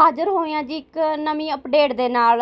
ਹਾਜ਼ਰ ਹੋਏ ਹਾਂ ਜੀ ਇੱਕ ਨਵੀਂ ਅਪਡੇਟ ਦੇ ਨਾਲ।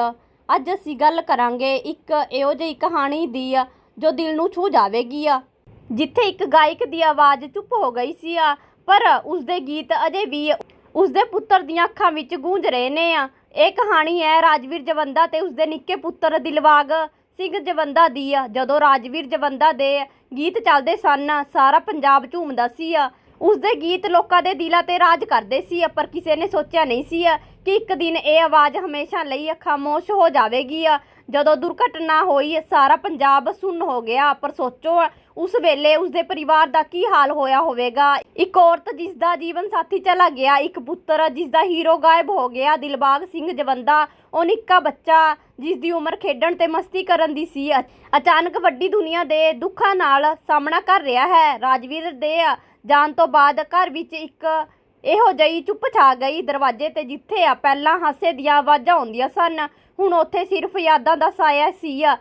ਅੱਜ ਅਸੀਂ ਗੱਲ ਕਰਾਂਗੇ ਇੱਕ ਇਹੋ ਜਿਹੀ ਕਹਾਣੀ ਦੀ ਆ ਜੋ ਦਿਲ ਨੂੰ ਛੂ ਜਾਵੇਗੀ। ਆ ਜਿੱਥੇ ਇੱਕ ਗਾਇਕ ਦੀ ਆਵਾਜ਼ ਚੁੱਪ ਹੋ ਗਈ ਸੀ ਆ ਪਰ ਉਸਦੇ ਗੀਤ ਅਜੇ ਵੀ ਉਸਦੇ ਪੁੱਤਰ ਦੀਆਂ ਅੱਖਾਂ ਵਿੱਚ ਗੂੰਜ ਰਹੇ ਨੇ। ਆ ਇਹ ਕਹਾਣੀ ਹੈ ਰਾਜਵੀਰ ਜਵੰਦਾ ਤੇ ਉਸਦੇ ਨਿੱਕੇ ਪੁੱਤਰ ਦਿਲਵਾਗ ਸਿੰਘ ਜਵੰਦਾ ਦੀ। ਆ ਜਦੋਂ ਰਾਜਵੀਰ ਜਵੰਦਾ ਦੇ ਗੀਤ ਚੱਲਦੇ ਸਨ, ਸਾਰਾ ਪੰਜਾਬ ਝੂਮਦਾ ਸੀ। ਆ ਉਸਦੇ ਗੀਤ ਲੋਕਾਂ ਦੇ ਦਿਲਾਂ ਤੇ ਰਾਜ ਕਰਦੇ ਸੀ ਪਰ ਕਿਸੇ ਨੇ ਸੋਚਿਆ ਨਹੀਂ ਸੀ ਕਿ ਇੱਕ ਦਿਨ ਇਹ ਆਵਾਜ਼ ਹਮੇਸ਼ਾ ਲਈ ਖਾਮੋਸ਼ ਹੋ ਜਾਵੇਗੀ, ਆ। ਜਦੋਂ ਦੁਰਘਟਨਾ ਹੋਈ ਸਾਰਾ ਪੰਜਾਬ ਸੁੰਨ ਹੋ ਗਿਆ, ਪਰ ਸੋਚੋ ਉਸ ਵੇਲੇ ਉਸਦੇ ਪਰਿਵਾਰ ਦਾ ਕੀ ਹਾਲ ਹੋਇਆ ਹੋਵੇਗਾ? ਇੱਕ ਔਰਤ ਜਿਸ ਦਾ ਜੀਵਨ ਸਾਥੀ ਚਲਾ ਗਿਆ, ਇੱਕ ਪੁੱਤਰ ਜਿਸ ਦਾ ਹੀਰੋ ਗਾਇਬ ਹੋ ਗਿਆ, ਦਿਲਬਾਗ ਸਿੰਘ ਜਵੰਦਾ, ਉਹ ਨਿੱਕਾ ਬੱਚਾ ਜਿਸ ਦੀ ਉਮਰ ਖੇਡਣ ਤੇ ਮਸਤੀ ਕਰਨ ਦੀ ਸੀ। ਅਚਾਨਕ ਵੱਡੀ ਦੁਨੀਆ ਦੇ ਦੁੱਖਾਂ ਨਾਲ ਸਾਹਮਣਾ ਕਰ ਰਿਹਾ ਹੈ। ਰਾਜਵੀਰ ਦੇ ਜਾਣ ਤੋਂ ਬਾਅਦ ਘਰ ਵਿੱਚ ਇੱਕ ਇਹੋ ਜਿਹੀ ਚੁੱਪ ਛਾ ਗਈ ਦਰਵਾਜ਼ੇ ਤੇ, ਜਿੱਥੇ ਆ ਪਹਿਲਾਂ ਹਾਸੇ ਦੀਆਂ ਆਵਾਜ਼ਾਂ ਆਉਂਦੀਆਂ ਸਨ। ਹੁਣ ਉੱਥੇ ਸਿਰਫ ਯਾਦਾਂ ਦਾ ਸਾਇਆ ਸੀ। ਆ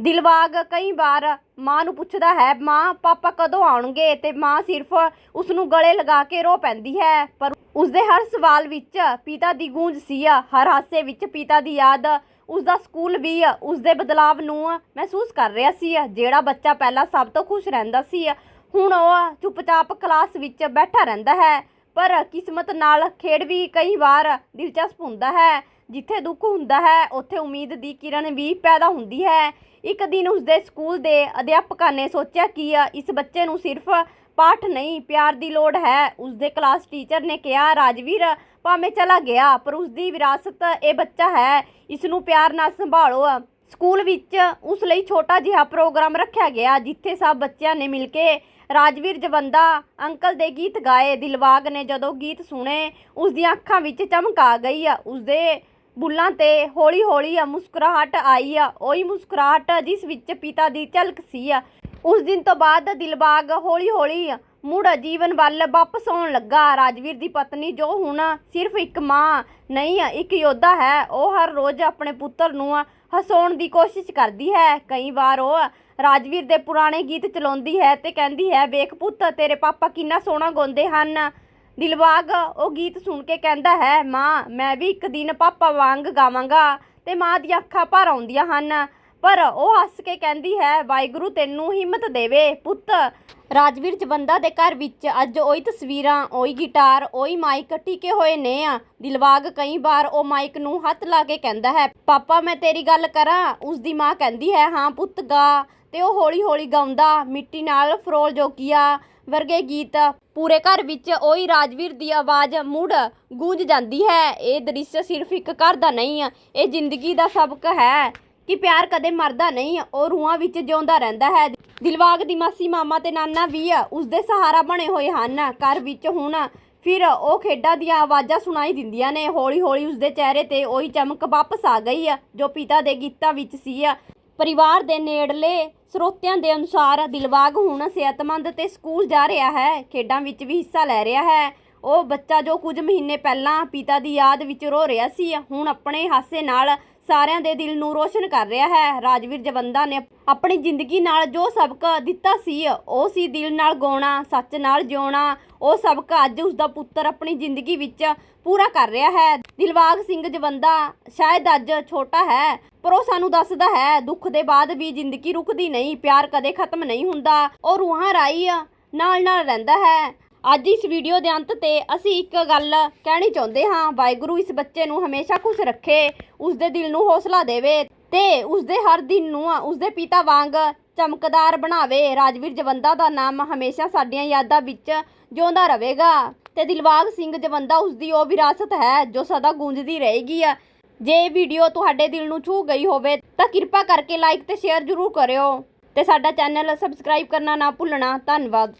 ਦਿਲਬਾਗ ਕਈ ਵਾਰ ਮਾਂ ਨੂੰ ਪੁੱਛਦਾ ਹੈ, ਮਾਂ, ਪਾਪਾ ਕਦੋਂ ਆਉਣਗੇ? ਤੇ ਮਾਂ ਸਿਰਫ ਉਸ ਨੂੰ ਗਲੇ ਲਗਾ ਕੇ ਰੋ ਪੈਂਦੀ ਹੈ। ਪਰ ਉਸਦੇ ਹਰ ਸਵਾਲ ਵਿੱਚ ਪਿਤਾ ਦੀ ਗੂੰਜ ਸੀ। ਆ ਹਰ ਹਾਸੇ ਵਿੱਚ ਪਿਤਾ ਦੀ ਯਾਦ ਉਸ ਦਾ ਸਕੂਲ ਵੀ ਉਸਦੇ ਬਦਲਾਵ ਨੂੰ ਮਹਿਸੂਸ ਕਰ ਰਿਹਾ ਸੀ ਜਿਹੜਾ ਬੱਚਾ ਪਹਿਲਾਂ ਸਭ ਤੋਂ ਖੁਸ਼ ਰਹਿੰਦਾ ਸੀ ਹੁਣ ਉਹ ਚੁੱਪਚਾਪ ਕਲਾਸ ਵਿੱਚ ਬੈਠਾ ਰਹਿੰਦਾ ਹੈ, ਪਰ ਕਿਸਮਤ ਨਾਲ ਖੇਡ ਵੀ ਕਈ ਵਾਰ ਦਿਲਚਸਪ ਹੁੰਦਾ ਹੈ। ਜਿੱਥੇ ਦੁੱਖ ਹੁੰਦਾ ਹੈ, ਉੱਥੇ ਉਮੀਦ ਦੀ ਕਿਰਨ ਵੀ ਪੈਦਾ ਹੁੰਦੀ ਹੈ। ਇੱਕ ਦਿਨ ਉਸਦੇ ਸਕੂਲ ਦੇ ਅਧਿਆਪਕਾਂ ਨੇ ਸੋਚਿਆ ਕਿ ਇਸ ਬੱਚੇ ਨੂੰ ਸਿਰਫ ਪਾਠ ਨਹੀਂ, ਪਿਆਰ ਦੀ ਲੋੜ ਹੈ। ਉਸਦੇ ਕਲਾਸ ਟੀਚਰ ਨੇ ਕਿਹਾ, ਰਾਜਵੀਰ, ਭਾਵੇਂ ਚਲਾ ਗਿਆ, ਪਰ ਉਸਦੀ ਵਿਰਾਸਤ ਇਹ ਬੱਚਾ ਹੈ। ਇਸ ਨੂੰ ਪਿਆਰ ਨਾਲ ਸੰਭਾਲੋ। ਸਕੂਲ ਵਿੱਚ ਉਸ ਲਈ ਛੋਟਾ ਜਿਹਾ ਪ੍ਰੋਗਰਾਮ ਰੱਖਿਆ ਗਿਆ, ਜਿੱਥੇ ਸਭ ਬੱਚਿਆਂ ਨੇ ਮਿਲ ਕੇ ਰਾਜਵੀਰ ਜਵੰਦਾ, ਅੰਕਲ ਦੇ ਗੀਤ ਗਾਏ। ਦਿਲਵਾਗ ਨੇ ਜਦੋਂ ਗੀਤ ਸੁਣੇ ਉਸ ਦੀਆਂ ਅੱਖਾਂ ਵਿੱਚ ਚਮਕ ਆ ਗਈ। ਆ ਉਸਦੇ ਬੁੱਲਾਂ ਤੇ ਹੌਲੀ ਹੌਲੀ ਆ ਮੁਸਕਰਾਹਟ ਆਈ ਆ। ਉਹੀ ਮੁਸਕਰਾਹਟ ਜਿਸ ਵਿੱਚ ਪਿਤਾ ਦੀ ਝਲਕ ਸੀ ਆ। ਉਸ ਦਿਨ ਤੋਂ ਬਾਅਦ ਦਿਲਬਾਗ ਹੌਲੀ ਹੌਲੀ ਮੁੜ ਜੀਵਨ ਵੱਲ ਵਾਪਸ ਆਉਣ ਲੱਗਾ। ਰਾਜਵੀਰ ਦੀ ਪਤਨੀ ਜੋ ਹੁਣ ਸਿਰਫ ਇੱਕ ਮਾਂ, ਨਹੀਂ ਇੱਕ ਯੋਧਾ ਹੈ, ਉਹ ਹਰ ਰੋਜ਼ ਆਪਣੇ ਪੁੱਤਰ ਨੂੰ ਹਸਾਉਣ ਦੀ ਕੋਸ਼ਿਸ਼ ਕਰਦੀ ਹੈ। ਕਈ ਵਾਰ ਉਹ ਰਾਜਵੀਰ ਦੇ ਪੁਰਾਣੇ ਗੀਤ ਚਲਾਉਂਦੀ ਹੈ ਤੇ ਕਹਿੰਦੀ ਹੈ, ਵੇਖ ਪੁੱਤ, ਤੇਰੇ ਪਾਪਾ ਕਿੰਨਾ ਸੋਹਣਾ ਗਾਉਂਦੇ ਹਨ। ਦਿਲਬਾਗ ਉਹ ਗੀਤ ਸੁਣ ਕੇ ਕਹਿੰਦਾ ਹੈ, ਮਾਂ, ਮੈਂ ਵੀ ਇੱਕ ਦਿਨ ਪਾਪਾ ਵਾਂਗ ਗਾਵਾਂਗਾ ਤੇ ਮਾਂ ਦੀਆਂ ਅੱਖਾਂ ਭਰ ਆਉਂਦੀਆਂ ਹਨ। ਪਰ ਉਹ ਹੱਸ ਕੇ ਕਹਿੰਦੀ ਹੈ, ਵਾਹਿਗੁਰੂ ਤੈਨੂੰ ਹਿੰਮਤ ਦੇਵੇ, ਪੁੱਤ। ਰਾਜਵੀਰ ਜਵੰਦਾ ਦੇ ਘਰ ਵਿੱਚ ਅੱਜ ਉਹੀ ਤਸਵੀਰਾਂ, ਉਹੀ ਗਿਟਾਰ, ਉਹੀ ਮਾਈਕ ਟਿਕੇ ਹੋਏ ਨੇ ਆ। ਦਿਲਵਾਗ ਕਈ ਵਾਰ ਉਹ ਮਾਈਕ ਨੂੰ ਹੱਥ ਲਾ ਕੇ ਕਹਿੰਦਾ ਹੈ, ਪਾਪਾ, ਮੈਂ ਤੇਰੀ ਗੱਲ ਕਰਾਂ। ਉਸ ਦੀ ਮਾਂ ਕਹਿੰਦੀ ਹੈ, ਹਾਂ, ਪੁੱਤ, ਗਾ। ਤੇ ਉਹ ਹੌਲੀ ਹੌਲੀ ਗਾਉਂਦਾ, ਮਿੱਟੀ ਨਾਲ ਫਰੋਲ ਜੋਗੀਆ। ਵਰਗੇ ਗੀਤ ਪੂਰੇ ਘਰ ਵਿੱਚ ਉਹੀ ਰਾਜਵੀਰ ਦੀ ਆਵਾਜ਼ ਮੁੜ ਗੂੰਜ ਜਾਂਦੀ ਹੈ। ਇਹ ਦ੍ਰਿਸ਼ ਸਿਰਫ ਇੱਕ ਘਰ ਦਾ ਨਹੀਂ, ਇਹ ਜ਼ਿੰਦਗੀ ਦਾ ਸਬਕ ਹੈ ਕਿ ਪਿਆਰ ਕਦੇ ਮਰਦਾ ਨਹੀਂ, ਉਹ ਰੂਹਾਂ ਵਿੱਚ ਜਿਉਂਦਾ ਰਹਿੰਦਾ ਹੈ। ਦਿਲਵਾਗ ਦੀ ਮਾਸੀ, ਮਾਮਾ ਤੇ ਨਾਨਾ ਵੀ ਉਸ ਦੇ ਸਹਾਰਾ ਬਣੇ ਹੋਏ ਹਨ। ਘਰ ਵਿੱਚ ਹੁਣ ਫਿਰ ਉਹ ਖੇਡਾਂ ਦੀਆਂ ਆਵਾਜ਼ਾਂ ਸੁਣਾਈ ਦਿੰਦੀਆਂ ਨੇ। ਹੌਲੀ ਹੌਲੀ ਉਸਦੇ ਚਿਹਰੇ ਤੇ ਉਹੀ ਚਮਕ ਵਾਪਸ ਆ ਗਈ ਆ ਜੋ ਪਿਤਾ ਦੇ ਗੀਤਾਂ ਵਿੱਚ ਸੀ। ਆ ਪਰਿਵਾਰ ਦੇ ਨੇੜਲੇ ਸਰੋਤਿਆਂ ਦੇ ਅਨੁਸਾਰ ਦਿਲਬਾਗ ਹੁਣ ਸਿਹਤਮੰਦ ਤੇ ਸਕੂਲ ਜਾ ਰਿਹਾ ਹੈ। ਖੇਡਾਂ ਵਿੱਚ ਵੀ ਹਿੱਸਾ ਲੈ ਰਿਹਾ ਹੈ। ਉਹ ਬੱਚਾ ਜੋ ਕੁਝ ਮਹੀਨੇ ਪਹਿਲਾਂ ਪਿਤਾ ਦੀ ਯਾਦ ਵਿੱਚ ਰੋ ਰਿਹਾ ਸੀ, ਹੁਣ ਆਪਣੇ ਹਾਸੇ ਨਾਲ ਸਾਰਿਆਂ ਦੇ ਦਿਲ ਨੂੰ ਰੋਸ਼ਨ ਕਰ ਰਿਹਾ ਹੈ। ਰਾਜਵੀਰ ਜਵੰਦਾ ਨੇ ਆਪਣੀ ਜ਼ਿੰਦਗੀ ਨਾਲ ਜੋ ਸਬਕ ਦਿੱਤਾ ਸੀ, ਉਹ ਸੀ ਦਿਲ ਨਾਲ ਗਾਉਣਾ, ਸੱਚ ਨਾਲ ਜਿਉਣਾ। ਉਹ ਸਬਕ ਅੱਜ ਉਸ ਦਾ ਪੁੱਤਰ ਆਪਣੀ ਜ਼ਿੰਦਗੀ ਵਿੱਚ ਪੂਰਾ ਕਰ ਰਿਹਾ ਹੈ। ਦਿਲਬਾਗ ਸਿੰਘ ਜਵੰਦਾ ਸ਼ਾਇਦ ਅੱਜ ਛੋਟਾ ਹੈ। ਪਰ ਉਹ ਸਾਨੂੰ ਦੱਸਦਾ ਹੈ, ਦੁੱਖ ਦੇ ਬਾਅਦ ਵੀ ਜ਼ਿੰਦਗੀ ਰੁਕਦੀ ਨਹੀਂ, ਪਿਆਰ ਕਦੇ ਖਤਮ ਨਹੀਂ ਹੁੰਦਾ। ਉਹ ਰੂਹਾਂ ਰਾਈ ਨਾਲ ਨਾਲ ਰਹਿੰਦਾ ਹੈ। ਅੱਜ ਇਸ ਵੀਡੀਓ ਦੇ ਅੰਤ ਤੇ ਅਸੀਂ ਇੱਕ ਗੱਲ ਕਹਿਣੀ ਚਾਹੁੰਦੇ ਹਾਂ, ਵਾਹਿਗੁਰੂ ਇਸ ਬੱਚੇ ਨੂੰ ਹਮੇਸ਼ਾ ਖੁਸ਼ ਰੱਖੇ ਉਸ ਦੇ ਦਿਲ ਨੂੰ ਹੌਸਲਾ ਦੇਵੇ ਤੇ ਉਸ ਦੇ ਹਰ ਦਿਨ ਨੂੰ ਉਸ ਦੇ ਪਿਤਾ ਵਾਂਗ ਚਮਕਦਾਰ ਬਣਾਵੇ। ਰਾਜਵੀਰ ਜਵੰਦਾ ਦਾ ਨਾਮ ਹਮੇਸ਼ਾ ਸਾਡੀਆਂ ਯਾਦਾਂ ਵਿੱਚ ਜਿਉਂਦਾ ਰਹੇਗਾ ਤੇ ਦਿਲਬਾਗ ਸਿੰਘ ਜਵੰਦਾ ਉਸ ਦੀ ਉਹ ਵਿਰਾਸਤ ਹੈ ਜੋ ਸਦਾ ਗੂੰਜਦੀ ਰਹੇਗੀ ਜੇ ਇਹ ਵੀਡੀਓ ਤੁਹਾਡੇ ਦਿਲ ਨੂੰ ਛੂ ਗਈ ਹੋਵੇ, ਤਾਂ ਕਿਰਪਾ ਕਰਕੇ ਲਾਈਕ ਤੇ ਸ਼ੇਅਰ ਜ਼ਰੂਰ ਕਰਿਓ। ਤੇ ਸਾਡਾ ਚੈਨਲ ਸਬਸਕ੍ਰਾਈਬ ਕਰਨਾ ਨਾ ਭੁੱਲਣਾ। ਧੰਨਵਾਦ।